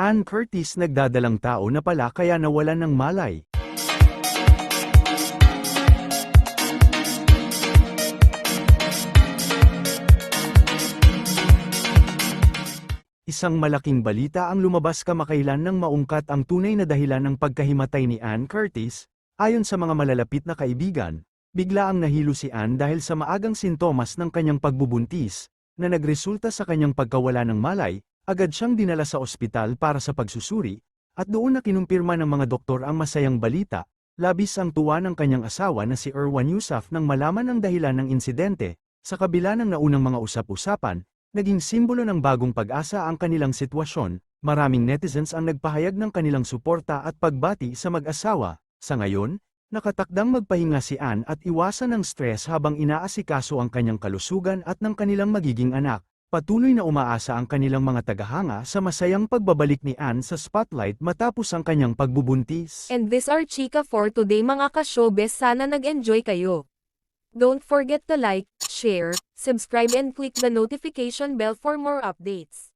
Ann Curtis nagdadalang tao na pala kaya nawalan ng malay. Isang malaking balita ang lumabas kamakailan nang maungkat ang tunay na dahilan ng pagkahimatay ni Ann Curtis, ayon sa mga malalapit na kaibigan, bigla ang nahilo si Ann dahil sa maagang sintomas ng kanyang pagbubuntis, na nagresulta sa kanyang pagkawala ng malay, agad siyang dinala sa ospital para sa pagsusuri, at doon na kinumpirma ng mga doktor ang masayang balita, labis ang tuwa ng kanyang asawa na si Erwan Yusuf nang malaman ang dahilan ng insidente, sa kabila ng naunang mga usap-usapan, naging simbolo ng bagong pag-asa ang kanilang sitwasyon, maraming netizens ang nagpahayag ng kanilang suporta at pagbati sa mag-asawa, sa ngayon, nakatakdang magpahinga si Ann at iwasan ng stress habang inaasikaso ang kanyang kalusugan at ng kanilang magiging anak. Patuloy na umaasa ang kanilang mga tagahanga sa masayang pagbabalik ni Ann sa spotlight matapos ang kanyang pagbubuntis. And this are chika for today mga ka-showbiz sana nag-enjoy kayo. Don't forget to like, share, subscribe and click the notification bell for more updates.